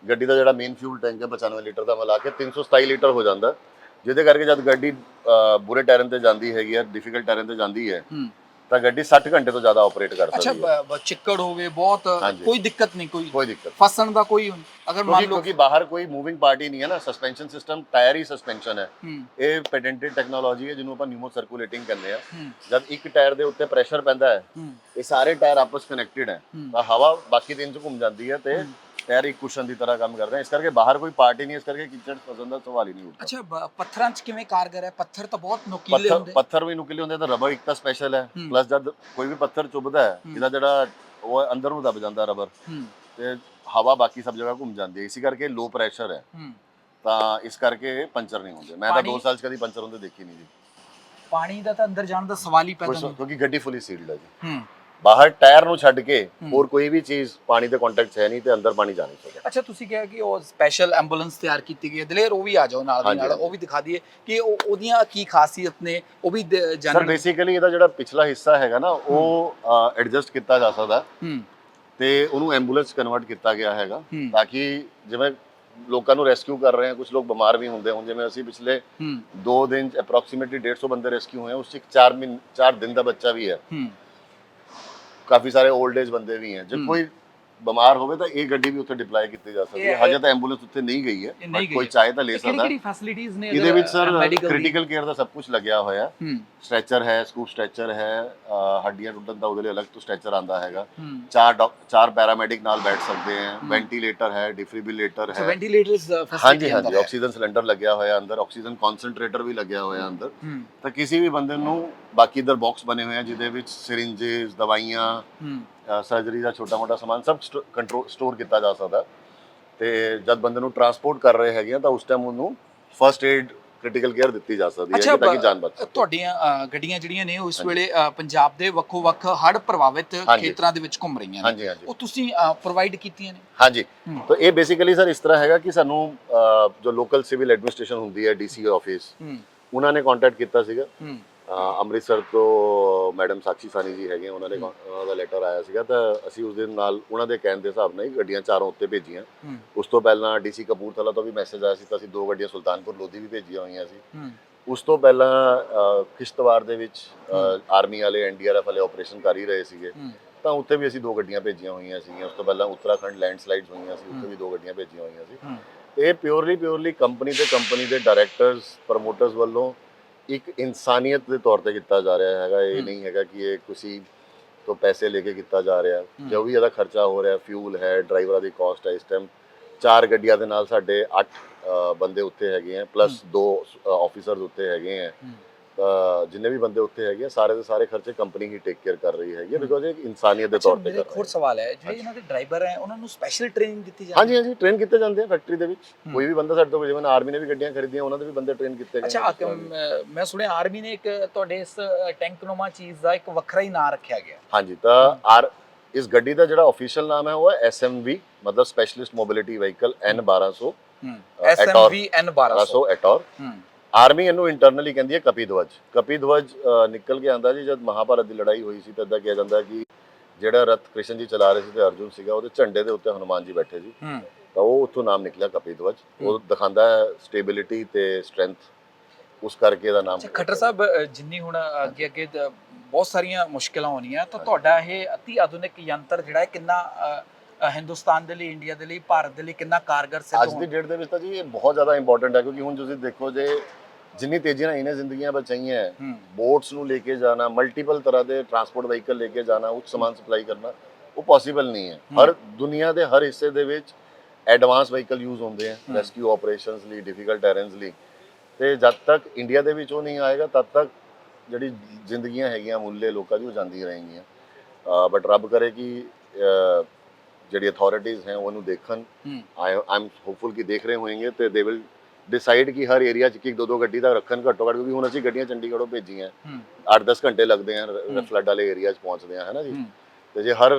ਗੱਡੀ ਦਾ ਜਿਹੜਾ ਮੇਨ ਫਿਊਲ ਟੈਂਕ ਹੈ 95 ਲੀਟਰ ਦਾ ਮਿਲਾ ਕੇ 327 ਲੀਟਰ ਹੋ ਜਾਂਦਾ। ਜਿਹਦੇ ਕਰਕੇ ਜਦ ਗੱਡੀ ਅਹ, ਬੁਰੇ ਟਾਇਰਾਂ ਤੇ ਜਾਂਦੀ ਹੈਗੀ ਹੈ ਡਿਫਿਕਲਟ ਟਾਇਰਾਂ ਤੇ ਜਾਂਦੀ ਹੈ ਹੂੰ। ਤਾਂ ਗੱਡੀ 60 ਘੰਟੇ ਤੋਂ ਜ਼ਿਆਦਾ ਆਪਰੇਟ ਕਰ ਅੱਛਾ ਸਕਦੀ ਹੈ। ਬ- ਬ- ਚਿੱਕੜ ਹੋਵੇ ਬਹੁਤ ਹਾਂਜੀ। ਕੋਈ ਦਿੱਕਤ ਨਹੀਂ ਕੋਈ ਕੋਈ ਦਿੱਕਤ ਫਸਣ ਦਾ ਕੋਈ ਅਗਰ ਮੰਨ ਕਿਉਂਕਿ ਲਓ ਕਿਉਂਕਿ ਬਾਹਰ ਕੋਈ ਮੂਵਿੰਗ ਪਾਰਟੀ ਨਹੀਂ ਹੈ ਨਾ ਸਸਪੈਂਸ਼ਨ ਸਿਸਟਮ ਟਾਇਰ ਹੀ ਸਸਪੈਂਸ਼ਨ ਹੈ। ਹੂੰ। ਇਹ ਪੈਟੈਂਟਡ ਟੈਕਨੋਲੋਜੀ ਹੈ ਜਿਹਨੂੰ ਆਪਾਂ ਨਿਊਮੋ ਸਰਕੂਲੇਟਿੰਗ ਕਹਿੰਦੇ ਆ ਹੂੰ। ਜਦ ਇੱਕ ਟਾਇਰ ਦੇ ਉੱਤੇ ਪ੍ਰੈਸ਼ਰ ਪੈਂਦਾ ਹੈ ਹੂੰ। ਇਹ ਸਾਰੇ ਟਾਇਰ ਆਪਸ ਕਨੈਕਟਡ ਹੈ। ਹੂੰ। ਤਾਂ ਹਵਾ ਬਾਕੀ ਤਿੰਨ ਚ ਘੁੰਮ ਜਾਂਦੀ ਹੈ ਤੇ ਪੈਰ ਇੱਕ ਕੁਸ਼ਨ ਦੀ ਤਰ੍ਹਾਂ ਕੰਮ ਕਰਦੇ ਆ। ਇਸ ਕਰਕੇ ਬਾਹਰ ਕੋਈ ਪਾਰਟੀ ਨਹੀਂ ਇਸ ਕਰਕੇ ਕਿਚਨ ਫਸਣ ਦਾ ਸਵਾਲ ਹੀ ਨਹੀਂ ਉੱਠਦਾ। ਅੱਛਾ ਬ- ਪੱਥਰਾਂ 'ਚ ਕਿਵੇਂ ਕਾਰਗਰ ਹੈ? ਪੱਥਰ ਤਾਂ ਬਹੁਤ ਨੋਕੀਲੇ ਪੱਥਰ ਹੁੰਦੇ। ਪੱਥਰ ਵੀ ਨੁਕੀਲੇ ਹੁੰਦੇ ਤਾਂ ਰਬਰ ਇੱਕ ਤਾਂ ਸਪੈਸ਼ਲ ਹੈ। ਹੂੰ। ਪਲੱਸ ਜਦ ਕੋਈ ਵੀ ਪੱਥਰ ਚੁੱਭਦਾ ਹੈ ਹੂੰ। ਇਹਦਾ ਜਿਹੜਾ ਉਹ ਅੰਦਰ ਨੂੰ ਦਬ ਜਾਂਦਾ ਰਬਰ। ਹੂੰ। ਤੇ ਹਵਾ ਬਾਕੀ ਸਭ ਜਗ੍ਹਾ ਘੁੰਮ ਜਾਂਦੀ ਹੈ। ਇਸੇ ਕਰਕੇ ਲੋ ਪ੍ਰੈਸ਼ਰ ਹੈ। ਹੂੰ। ਤਾਂ ਇਸ ਕਰਕੇ ਪੰਚਰ ਨਹੀਂ ਹੁੰਦੇ। ਮੈਂ ਤਾਂ ਪਾਣੀ- 2 ਸਾਲ ਚ ਕਦੀ ਪੰਚਰ ਹੁੰਦੇ ਦੇਖੀ ਨਹੀਂ ਜੀ। ਪਾਣੀ ਦਾ ਤਾਂ ਅੰਦਰ ਜਾਣ ਦਾ ਸਵਾਲ ਹੀ ਪੈਦਾ ਕੁਛ ਨਹੀਂ। ਕਿਉਂਕਿ ਗੱਡੀ ਫੁੱਲੀ ਸੀਲਡ ਹੈ ਜੀ ਹੂੰ। ਬਾਹਰ ਟਾਇਰ ਨੂੰ ਛੱਡ ਕੇ। ਹੋਰ ਕੋਈ ਵੀ ਚੀਜ਼ ਪਾਣੀ ਦੇ ਕੰਟੈਕਟ 'ਚ ਹੈ ਨਹੀਂ ਤੇ ਅੰਦਰ ਪਾਣੀ ਜਾ ਨਹੀਂ ਸਕਦਾ। ਅੱਛਾ ਤੁਸੀਂ ਕਿਹਾ ਕਿ ਉਹ ਸਪੈਸ਼ਲ ਐਂਬੂਲੈਂਸ ਤਿਆਰ ਕੀਤੀ ਗਈ ਹੈ। ਦਲੇਰ ਉਹ ਵੀ ਆ ਜਾਓ ਨਾਲ ਦੀ ਨਾਲ। ਉਹ ਵੀ ਦਿਖਾ ਦਈਏ ਕਿ ਉਹ ਉਹਦੀਆਂ ਕੀ ਖਾਸੀਅਤ ਨੇ ਉਹ ਵੀ ਦ- ਸਰ ਜਾਣਨ ਬੇਸਿਕਲੀ ਇਹਦਾ ਜਿਹੜਾ ਪਿਛਲਾ ਹਿੱਸਾ ਹੈਗਾ ਨਾ ਉਹ ਐਡਜਸਟ ਕੀਤਾ ਜਾ ਸਕਦਾ। ਤੇ ਉਹਨੂੰ ਐਂਬੂਲੈਂਸ ਕਨਵਰਟ ਕੀਤਾ ਗਿਆ ਹੈਗਾ। ਤਾਂ ਕਿ ਜਿਵੇਂ ਲੋਕਾਂ ਨੂੰ ਰੈਸਕਿਊ ਕਰ ਰਹੇ ਹਾਂ ਕੁਝ ਲੋਕ ਬਿਮਾਰ ਵੀ ਹੁੰਦੇ ਹੁਣ ਜਿਵੇਂ ਅਸੀਂ ਪਿਛਲੇ ਹੂੰ। 2 ਦਿਨ ਅਪਰੋਕਸੀਮੇਟਲੀ 150 ਬੰਦੇ ਰੈਸਕਿਊ ਹੋਏ ਉਸ ਚ 4 ਮਹੀਨ 4 ਦਿਨ ਦਾ ਬੱਚਾ ਵੀ ਹੂੰ। ਕਾਫੀ ਸਾਰੇ 올ਡ ਏਜ ਬੰਦੇ ਵੀ ਹੈ। ਜੇ। ਕੋਈ ਬਿਮਾਰ ਹੋਵੇ ਤਾਂ ਇਹ ਗੱਡੀ ਵੀ ਉੱਥੇ ਡਿਪਲਾਈ ਕੀਤੀ ਜਾ ਸਕਦੀ ਹੈ। ਹਜੇ ਤਾਂ ਐਂਬੂਲੈਂਸ ਉੱਥੇ ਨਹੀਂ ਗਈ ਹੈ ਨਹੀਂ ਕੋਈ ਚਾਹੇ ਤਾਂ ਲੈ ਸਕਦਾ। ਕਿਹੜੀ ਫੈਸਿਲਿਟੀਆਂ ਨੇ ਇਹਦੇ ਵਿੱਚ ਸਰ ਕ੍ਰਿਟੀਕਲ ਕੇਅਰ ਦਾ ਸਭ ਕੁਝ ਲੱਗਿਆ ਹੋਇਆ। ਹੂੰ। ਸਟ੍ਰੈਚਰ ਹੈ ਸਕੂਪ ਸਟ੍ਰੈਚਰ ਹੈ ਹੱਡੀਆਂ ਟੁੱਟਣ ਦਾ ਉਹਦੇ ਲਈ ਅਲੱਗ ਤੋਂ ਸਟ੍ਰੈਚਰ ਆਂਦਾ ਹੈਗਾ। ਚਾਰ ਚਾਰ ਪੈਰਾਮੈਡਿਕ ਨਾਲ ਬੈਠ ਸਕਦੇ ਹੈ। ਵੈਂਟੀਲੇਟਰ ਹੈ ਡਿਫਿਬ੍ਰਿਲੇਟਰ ਹੈ। ਵੈਂਟੀਲੇਟਰਸ ਹਾਂਜੀ ਫੈਸਿਲਿਟੀ ਹਾਂਜੀ ਆਕਸੀਜਨ ਸਿਲੰਡਰ ਲੱਗਿਆ ਹੋਇਆ ਅੰਦਰ ਆਕਸੀਜਨ ਕਨਸੈਂਟਰੇਟਰ ਵੀ ਲੱਗਿਆ ਹੋਇਆ ਅੰਦਰ। ਤਾਂ ਕਿਸੇ ਵੀ ਬੰਦੇ ਨੂੰ ਬਾਕੀ ਇਧਰ ਬਾਕਸ ਬਣੇ ਹੋਏ ਆ ਜਿਹਦੇ ਵਿੱਚ ਸਿਰਿੰਜਸ ਦਵਾਈਆਂ ਸਰਜਰੀ ਦਾ ਛੋਟਾ ਮੋਟਾ ਸਮਾਨ ਸਭ ਕੰਟਰੋਲ ਸਟੋਰ ਕੀਤਾ ਜਾ ਸਕਦਾ। ਤੇ ਜਦ ਬੰਦੇ ਨੂੰ ਟਰਾਂਸਪੋਰਟ ਕਰ ਰਹੇ ਹੈਗੇ ਆ ਤਾਂ ਉਸ ਟਾਈਮ ਉਹਨੂੰ ਫਰਸਟ ਏਡ ਕ੍ਰਿਟੀਕਲ ਕੇਅਰ ਦਿੱਤੀ ਜਾ ਸਕਦੀ ਹੈ ਤਾਂ ਕਿ ਜਾਨ ਬਚ ਸਕੇ। ਤੁਹਾਡੀਆਂ ਗੱਡੀਆਂ ਜਿਹੜੀਆਂ ਨੇ ਹਾਂਜੀ। ਵੇਲੇ ਪੰਜਾਬ ਦੇ ਵੱਖੋ-ਵੱਖ ਹੜ੍ਹ ਪ੍ਰਭਾਵਿਤ। ਖੇਤਰਾਂ ਦੇ ਵਿੱਚ ਘੁੰਮ ਰਹੀਆਂ ਨੇ। ਉਹ ਤੁਸੀਂ ਪ੍ਰੋਵਾਈਡ ਕੀਤੀਆਂ ਨੇ? ਹਾਂਜੀ। ਤਾਂ ਇਹ ਬੇਸਿਕਲੀ ਸਰ ਇਸ ਤਰ੍ਹਾਂ ਹੈਗਾ ਕਿ ਸਾਨੂੰ ਜੋ ਲੋਕਲ ਸਿਵਲ ਐਡਮਿਨਿਸਟ੍ਰੇਸ਼ਨ ਹੁੰਦੀ ਹੈ ਡੀਸੀ ਆਫਿਸ ਉਹਨਾਂ ਨੇ ਕੰਟੈਕਟ ਕੀਤਾ ਸੀਗਾ। ਅੰਮ੍ਰਿਤਸਰ ਤੋਂ ਮੈਡਮ ਸਾਕਸ਼ੀ ਸਾਨੀ ਜੀ ਹੈਗੇ ਉਹਨਾਂ ਨੇ। ਉਹਨਾਂ ਦਾ ਲੈਟਰ ਆਇਆ ਸੀਗਾ ਤਾਂ ਅਸੀਂ ਉਸ ਦੇ ਨਾਲ ਉਹਨਾਂ ਦੇ ਕਹਿਣ ਦੇ ਹਿਸਾਬ ਨਾਲ ਹੀ ਗੱਡੀਆਂ ਚਾਰੋਂ ਉੱਤੇ ਭੇਜੀਆਂ। ਉਸ ਤੋਂ ਪਹਿਲਾਂ ਡੀਸੀ ਕਪੂਰਥਲਾ ਤੋਂ ਵੀ ਮੈਸੇਜ ਆਇਆ ਸੀ ਤਾਂ ਅਸੀਂ ਦੋ ਗੱਡੀਆਂ ਸੁਲਤਾਨਪੁਰ ਲੋਧੀ ਵੀ ਭੇਜੀਆਂ ਹੋਈਆਂ ਸੀ। ਉਸ ਤੋਂ ਪਹਿਲਾਂ ਕਿਸ਼ਤਵਾੜ ਦੇ ਵਿੱਚ ਆਰਮੀ ਵਾਲੇ ਐਨਡੀਆਰਐਫ ਵਾਲੇ ਆਪਰੇਸ਼ਨ ਕਰ ਹੀ ਰਹੇ ਸੀਗੇ। ਤਾਂ ਉੱਥੇ ਵੀ ਅਸੀਂ ਦੋ ਗੱਡੀਆਂ ਭੇਜੀਆਂ ਹੋਈਆਂ ਸੀਗੀਆਂ। ਉਸ ਤੋਂ ਪਹਿਲਾਂ ਉੱਤਰਾਖੰਡ ਲੈਂਡਸਲਾਈਡਸ ਹੋਈਆਂ ਸੀ ਉੱਥੇ ਵੀ ਦੋ ਗੱਡੀਆਂ ਭੇਜੀਆਂ ਹੋਈਆਂ ਸੀ। ਇਹ ਪਿਓਰਲੀ ਪਿਓਰਲੀ ਕੰਪਨੀ ਤੇ ਕੰਪਨੀ ਦੇ ਡਾਇਰੈਕਟਰਸ ਪ੍ਰਮੋਟਰਸ ਵੱਲੋਂ ਇੱਕ ਇਨਸਾਨੀਅਤ ਦੇ ਤੌਰ ਤੇ ਕੀਤਾ ਜਾ ਰਿਹਾ ਹੈਗਾ ਇਹ। ਨਹੀਂ ਹੈਗਾ ਕਿ ਇਹ ਕਿਸੇ ਤੋਂ ਪੈਸੇ ਲੈ ਕੇ ਕੀਤਾ ਜਾ ਰਿਹਾ। ਜੋ ਵੀ ਇਹਦਾ ਖਰਚਾ ਹੋ ਰਿਹਾ ਫਿਊਲ ਹੈ ਡਰਾਈਵਰਾਂ ਦੀ ਕਾਸਟ ਹੈ ਇਸ ਟਾਈਮ ਚਾਰ ਗੱਡੀਆਂ ਦੇ ਨਾਲ ਸਾਡੇ 8 ਬੰਦੇ ਉੱਤੇ ਹੈਗੇ ਆ ਪਲੱਸ ਦੋ ਆਫੀਸਰਸ ਉੱਤੇ ਹੈਗੇ ਆ ਜਿੰਨੇ ਵੀ ਬੰਦੇ ਉੱਤੇ ਹੈਗੇ ਆ ਸਾਰੇ ਦੇ ਸਾਰੇ ਖਰਚੇ ਕੰਪਨੀ ਹੀ ਟੇਕ ਕੇਅਰ ਕਰ ਰਹੀ ਹੈਗੀ ਬਿਕੋਜ਼ ਇਹ ਇਨਸਾਨੀਅਤ ਦੇ ਤੌਰ ਤੇ ਕਰ ਇੱਕ ਰਹੀ ਹੋਰ ਹੈ ਸਵਾਲ ਹੈ ਜਿਹੜੇ। ਇਹਨਾਂ ਦੇ ਡਰਾਈਵਰ ਹੈ ਉਹਨਾਂ ਨੂੰ ਸਪੈਸ਼ਲ ਟ੍ਰੇਨਿੰਗ ਦਿੱਤੀ ਜਾਂਦੀ ਹਾਂਜੀ ਹਾਂਜੀ ਟ੍ਰੇਨ ਕੀਤੇ ਜਾਂਦੇ ਆ ਫੈਕਟਰੀ ਦੇ ਵਿੱਚ। ਹੂੰ। ਕੋਈ ਵੀ ਬੰਦਾ ਸਾਡੇ ਤੋਂ ਜਿਵੇਂ ਆਰਮੀ ਨੇ ਵੀ ਗੱਡੀਆਂ ਖਰੀਦੀਆਂ ਉਹਨਾਂ ਦੇ ਵੀ ਬੰਦੇ ਟ੍ਰੇਨ ਕੀਤੇ ਗਏ ਅੱਛਾ ਮੈਂ- ਸੁਣਿਆ ਆਰਮੀ ਨੇ ਇੱਕ ਤੁਹਾਡੇ ਇਸ ਟੈਂਕਨੋਮਾ ਚੀਜ਼ ਦਾ ਇੱਕ ਵੱਖਰਾ ਹੀ ਨਾਂ ਰੱਖਿਆ ਗਿਆ। ਹਾਂਜੀ ਤਾਂ ਆਰ ਇਸ ਗੱਡੀ ਦਾ ਜਿਹੜਾ ਅਫੀਸ਼ੀਅਲ ਨਾਮ ਹੈ ਉਹ ਹੈ ਐਸਐਮਵੀ ਮਤਲਬ ਸਪੈਸ਼ਲਿਸਟ ਮੋਬਿਲਿਟੀ ਵਹੀਕਲ N1200 ਹੂੰ। ਅ, SMV N1200 1200 ਐਟੋਰ ਹੂੰ। ਆਰਮੀ ਇਹਨੂੰ ਇੰਟਰਨਲੀ ਕਹਿੰਦੀ ਹੈ ਕਪਿਧਵਜ ਅ, ਨਿਕਲ ਕੇ ਆਂਦਾ ਜੀ ਜਦ ਮਹਾਭਾਰਤ ਦੀ ਲੜਾਈ ਹੋਈ ਸੀ ਤਾਂ ਇਦਾਂ ਕਿਹਾ ਜਾਂਦਾ ਕਿ ਜਿਹੜਾ ਰਥ ਕ੍ਰਿਸ਼ਨ ਜੀ ਚਲਾ ਰਹੇ ਸੀ ਤੇ ਅਰਜੁਨ ਸੀਗਾ ਉਹਦੇ ਝੰਡੇ ਦੇ ਉੱਤੇ ਹਨੂਮਾਨ ਜੀ ਬੈਠੇ ਸੀ। ਤਾਂ ਉਹ ਉੱਥੋਂ ਨਾਮ ਨਿਕਲਿਆ ਕਪਿਧਵਜ ਉਹ ਦਿਖਾਉਂਦਾ ਹੈ ਸਟੇਬਿਲਿਟੀ ਤੇ ਸਟਰੈਂਥ ਉਸ ਕਰਕੇ ਇਹਦਾ ਨਾਮ ਖੱਟਰ ਸਾਹਿਬ ਜਿੰਨੀ ਹੁਣ ਅੱਗੇ ਅੱਗੇ ਬਹੁਤ ਸਾਰੀਆਂ ਮੁਸ਼ਕਲਾਂ ਹੋਣੀਆਂ ਤਾਂ ਤੁਹਾਡਾ ਇਹ ਅਤੀ ਆਧੁਨਿਕ ਯੰਤਰ ਜਿਹੜਾ ਹੈ ਕਿੰਨਾ ਅ, ਹਿੰਦੁਸਤਾਨ ਦੇ ਲਈ ਇੰਡੀਆ ਦੇ ਲਈ ਭਾਰਤ ਦੇ ਲਈ ਕਿੰਨਾ ਕਾਰਗਰ ਸਿੱਧ ਅੱਜ ਦੀ ਹੋਣਾ? ਡੇਟ ਦੇ ਵਿੱਚ ਤਾਂ ਜੀ ਇਹ ਬਹੁਤ ਜ਼ਿਆਦਾ ਇੰਪੋਰਟੈਂਟ ਹੈ ਕਿਉਂਕਿ ਹੁਣ ਤੁਸੀਂ ਦੇਖੋ ਜੇ ਜਿੰਨੀ ਤੇਜ਼ੀ ਨਾਲ ਇਹਨੇ ਜ਼ਿੰਦਗੀਆਂ ਬਚਾਈਆਂ ਹੈ ਹੂੰ। ਬੋਟਸ ਨੂੰ ਲੈ ਕੇ ਜਾਣਾ ਮਲਟੀਪਲ ਤਰ੍ਹਾਂ ਦੇ ਟਰਾਂਸਪੋਰਟ ਵਹੀਕਲ ਲੈ ਕੇ ਜਾਣਾ ਉੱਚ ਸਮਾਨ ਸਪਲਾਈ ਕਰਨਾ ਉਹ ਪੋਸੀਬਲ ਨਹੀਂ ਹੈ। ਹਰ ਦੁਨੀਆ ਦੇ ਹਰ ਹਿੱਸੇ ਦੇ ਵਿੱਚ ਐਡਵਾਂਸ ਵਹੀਕਲ ਯੂਜ਼ ਹੁੰਦੇ ਆ। ਰੈਸਕਿਊ ਆਪਰੇਸ਼ਨਸ ਲਈ ਡਿਫਿਕਲਟ ਟੈਰਨਸ ਲਈ। ਤੇ ਜਦ ਤੱਕ ਇੰਡੀਆ ਦੇ ਵਿੱਚ ਉਹ ਨਹੀਂ ਆਏਗਾ ਤਦ ਤੱਕ ਜਿਹੜੀ ਜ਼ਿੰਦਗੀਆਂ ਹੈਗੀਆਂ ਮੁੱਲੇ ਲੋਕਾਂ ਦੀ ਉਹ ਜਾਂਦੀ ਰਹਿਣਗੀਆਂ। ਬਟ ਰੱਬ ਕਰੇ ਕਿ ਅਹ, ਜਿਹੜੀ ਅਥਾਰਟੀਜ਼ ਹੈ ਉਹਨੂੰ ਦੇਖਣ। ਆਈ ਐਮ ਹੋਪਫੁਲ ਕਿ ਦੇਖ ਰਹੇ ਹੋਣਗੇ ਤੇ ਦੇ ਵਿਲ ਡਿਸਾਈਡ ਕਿ ਹਰ ਏਰੀਆ 'ਚ ਇੱਕ ਦੋ ਦੋ ਗੱਡੀ ਦਾ ਰੱਖਣ ਘੱਟੋ ਘੱਟ ਕਿਉਂਕਿ ਹੁਣ ਅਸੀਂ ਗੱਡੀਆਂ ਚੰਡੀਗੜ੍ਹੋਂ ਭੇਜੀਆਂ। ਹੂੰ। 8-10 ਘੰਟੇ ਲੱਗਦੇ ਆ। ਫਲੱਡ ਵਾਲੇ ਏਰੀਆ 'ਚ ਪਹੁੰਚਦੇ ਆ ਹੈ ਨਾ ਜੀ ਤੇ ਜੇ ਹਰ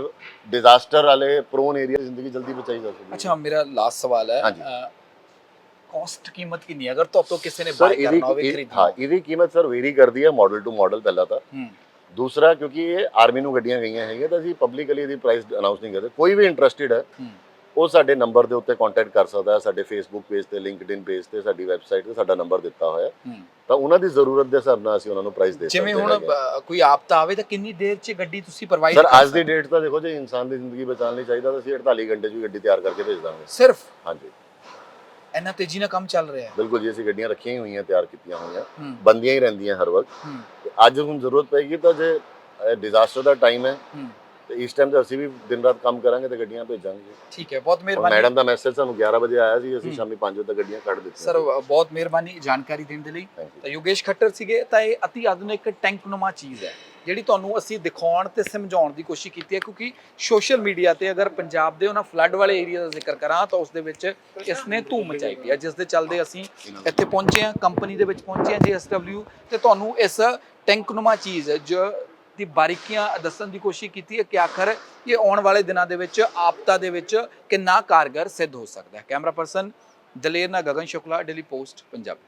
ਡਿਜ਼ਾਸਟਰ ਵਾਲੇ ਪ੍ਰੋਨ ਏਰੀਆ ਜ਼ਿੰਦਗੀ ਜਲਦੀ ਬਚਾਈ ਜਾ ਸਕਦੀ ਅੱਛਾ ਮੇਰਾ ਲਾਸਟ ਸਵਾਲ ਹੈ ਹਾਂਜੀ। ਕਾਸਟ ਕੀਮਤ ਕਿੰਨੀ ਅਗਰ ਤੋਂ ਕਿਸੇ ਨੇ ਬਾਈ ਕਰਨਾ ਹੋਵੇ ਖਰੀਦਣਾ ਹਾਂ ਇਹਦੀ ਕੀਮਤ ਸਰ ਵੇਰੀ ਕਰਦੀ ਹੈ ਮਾਡਲ ਟੂ ਮਾਡਲ ਪਹਿਲਾਂ ਤਾਂ। ਦੂਸਰਾ ਕਿਉਂਕਿ ਇਹ ਆਰਮੀ ਨੂੰ ਗੱਡੀਆਂ ਗਈਆਂ ਹੈਗੀਆਂ ਤਾਂ ਅਸੀਂ ਪਬਲਿਕਲੀ ਇਹਦੀ ਪ੍ਰਾਈਸ ਅਨਾਉਂਸ ਨਹੀਂ ਕਰਦੇ। ਕੋਈ ਵੀ ਇੰਟਰਸਟਿਡ ਹੈ ਉਹ ਸਾਡੇ ਨੰਬਰ ਦੇ ਉੱਤੇ ਕੰਟੈਕਟ ਕਰ ਸਕਦਾ ਹੈ ਸਾਡੇ ਫੇਸਬੁੱਕ ਪੇਜ ਤੇ ਲਿੰਕਡਇਨ ਪੇਜ ਤੇ ਸਾਡੀ ਵੈਬਸਾਈਟ ਤੇ ਸਾਡਾ ਨੰਬਰ ਦਿੱਤਾ ਹੋਇਆ ਤਾਂ ਉਹਨਾਂ ਦੀ ਜ਼ਰੂਰਤ ਦੇ ਹਿਸਾਬ ਨਾਲ ਅਸੀਂ ਉਹਨਾਂ ਨੂੰ ਪ੍ਰਾਈਸ ਦੇ ਸਕਦੇ ਜਿਵੇਂ ਹੁਣ ਕੋਈ ਆਪਤਾ ਆਵੇ ਤਾਂ ਕਿੰਨੀ ਦੇਰ 'ਚ ਗੱਡੀ ਤੁਸੀਂ ਪ੍ਰੋਵਾਈਡ ਸਰ ਅੱਜ ਦੀ ਡੇਟ ਤਾਂ ਦੇਖੋ ਜੇ ਇਨਸਾਨ ਦੀ ਜ਼ਿੰਦਗੀ ਬਚਾਉਣ ਲਈ ਚਾਹੀਦਾ ਤਾਂ ਅਸੀਂ 48 ਘੰਟੇ 'ਚ ਗੱਡੀ ਤਿਆਰ ਕਰਕੇ ਭੇਜ ਦਾਂਗੇ। ਸਿਰਫ? ਹਾਂਜੀ। ਇੰਨਾ ਤੇਜ਼ੀ ਨਾਲ ਕੰਮ ਚੱਲ ਰਿਹਾ ਹੈ। ਬਿਲਕੁਲ ਜੀ ਅਸੀਂ ਗੱਡੀਆਂ ਰੱਖੀਆਂ ਹੀ ਹੋਈਆਂ ਤਿਆਰ ਕੀਤੀਆਂ ਹੋਈਆਂ। ਬੰਦੀਆਂ ਹੀ ਰਹਿੰਦੀਆਂ ਹਰ ਵਕਤ। ਤੇ ਅੱਜ ਹੁਣ ਜ਼ਰੂਰਤ ਪਏਗੀ ਤਾਂ ਜੇ ਡਿਜ਼ਾਸਟਰ ਦਾ ਟਾਈਮ ਹੈ ਤੇ ਇਸ ਟਾਈਮ ਤੇ ਅਸੀਂ ਵੀ ਦਿਨ ਰਾਤ ਕੰਮ ਕਰਾਂਗੇ ਤੇ ਗੱਡੀਆਂ ਭੇਜਾਂਗੇ। ਠੀਕ ਹੈ ਬਹੁਤ ਮਿਹਰਬਾਨੀ। ਮੈਡਮ ਦਾ ਮੈਸੇਜ ਸਾਨੂੰ 11 ਵਜੇ ਆਇਆ ਸੀ ਅਸੀਂ ਸ਼ਾਮੀ 5 ਵਜੇ ਤੱਕ ਗੱਡੀਆਂ ਕੱਢ ਦਿੱਤੀਆਂ ਸਰ ਬਹੁਤ ਮਿਹਰਬਾਨੀ ਜਾਣਕਾਰੀ ਦੇਣ ਦੇ ਲਈ. ਤਾਂ ਯੋਗੇਸ਼ ਖੱਟਰ ਸੀਗੇ ਤਾਂ ਇਹ ਅਤੀ ਆਧੁਨਿਕ ਟੈਂਕਨੁਮਾ ਚੀਜ਼ ਹੈ। ਜਿਹੜੀ ਤੁਹਾਨੂੰ ਅਸੀਂ ਦਿਖਾਉਣ ਤੇ ਸਮਝਾਉਣ ਦੀ ਕੋਸ਼ਿਸ਼ ਕੀਤੀ ਹੈ, ਕਿਉਂਕਿ ਸੋਸ਼ਲ ਮੀਡੀਆ ਤੇ ਅਗਰ ਪੰਜਾਬ ਦੇ ਉਹਨਾਂ ਫਲੱਡ ਵਾਲੇ ਏਰੀਆ ਦਾ ਜ਼ਿਕਰ ਕਰਾਂ ਤਾਂ ਉਸ ਦੇ ਵਿੱਚ ਇਸ ਨੇ ਧੂਮ ਮਚਾਈ ਪਈ ਹੈ। ਜਿਸ ਦੇ ਚੱਲਦੇ ਅਸੀਂ ਇੱਥੇ ਪਹੁੰਚੇ ਹਾਂ ਕੰਪਨੀ ਦੇ ਵਿੱਚ ਪਹੁੰਚੇ ਹਾਂ ਜੀਐਸਡਬਲਿਊ ਤੇ ਤੁਹਾਨੂੰ ਇਸ ਟੈਂਕਨੁਮਾ ਚੀਜ਼ ਜੋ ਦੀ ਬਾਰੀਕੀਆਂ ਦੱਸਣ ਦੀ ਕੋਸ਼ਿਸ਼ ਕੀਤੀ ਹੈ ਕਿ ਆਖਰ ਇਹ ਆਉਣ ਵਾਲੇ ਦਿਨਾਂ ਦੇ ਵਿੱਚ ਆਪਤਾ ਦੇ ਵਿੱਚ ਕਿੰਨਾ ਕਾਰਗਰ ਸਿੱਧ ਹੋ ਸਕਦਾ ਹੈ। ਕੈਮਰਾ ਪਰਸਨ ਦਲੇਰ ਨਾ ਗਗਨ ਸ਼ੁਕਲਾ ਡੇਲੀ ਪੋਸਟ ਪੰਜਾਬ।